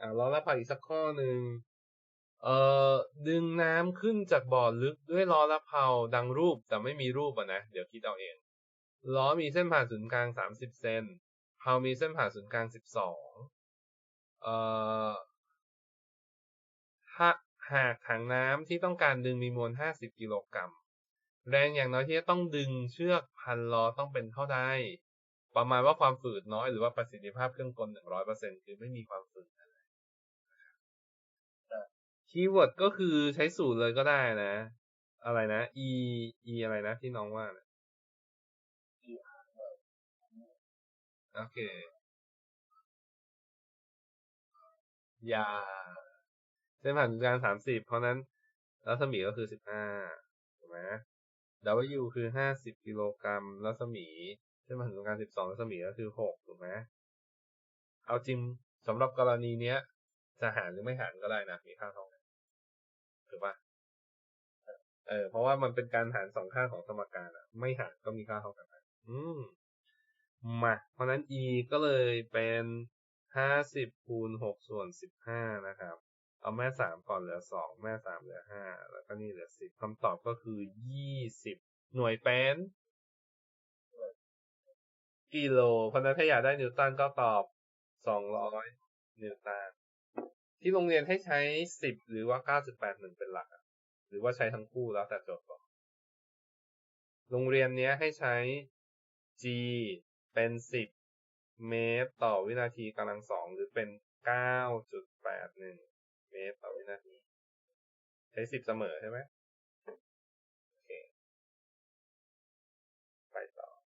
อ่าล้อละเผาอีกสักข้อหนึ่งเอ่อดึงน้ำขึ้นจากบ่อลึกด้วยล้อละเผาดังรูปแต่ไม่มีรูปอะนะ เดี๋ยวคิดเอาเองล้อมีเส้นผ่านศูนย์กลางสามสิบเซนเผามีเส้นผ่านศูนย์กลางสิบสองเอ่อหากหากถังน้ำที่ต้องการดึงมีมวลห้าสิบกิโลกรัมแรงอย่างน้อยที่จะต้องดึงเชือกพันล้อต้องเป็นเท่าใดประมาณว่าความฝืดน้อยหรือว่าประสิทธิภาพเครื่องกลหนึ่งร้อยเปอร์เซ็นคือไม่มีความฝืดอะไร คีย์เวิร์ดก็คือใช้สูตรเลยก็ได้นะ อะไรนะ e e อะไรนะที่น้องว่านะโอเคยาเส้นผ่านศูนย์กลางสามสิบเพราะนั้นรัศมีก็คือสิบห้าถูกไหม W คือห้าสิบกิโลกรัมรัศมีเส้นผ่านศูนย์กลางสิบสองรัศมีก็คือหกถูกไหมเอาจริงสำหรับกรณีเนี้ย จะหารหรือไม่หารก็ได้นะ มีค่าเท่ากัน ถูกปะเออเพราะว่ามันเป็นการหารสองข้างของสมการอะไม่หารก็มีค่าเท่ากันอืมมาเพราะนั้น e ก็เลยเป็นห้าสิบคูณหกส่วนสิบห้านะครับ เอาแม่สามก่อนเหลือสองแม่สามเหลือห้าแล้วก็นี่เหลือสิบคำตอบก็คือยี่สิบหน่วยเป็นกิโลเพราะนั้นถ้าอยากได้นิวตันก็ตอบสองร้อยนิวตัน ที่โรงเรียนให้ใช้สิบหรือว่าเก้าจุดแปดหนึ่งเป็นหลักหรือว่าใช้ทั้งคู่แล้วแต่โจทย์บอกโรงเรียนนี้ให้ใช้ g เป็นสิบเมตรต่อวินาทีกำลังสองหรือเป็นเก้าจุดแปดหนึ่งเมตรต่อวินาที ใช้สิบเสมอใช่ไหมโอเค ไปต่อ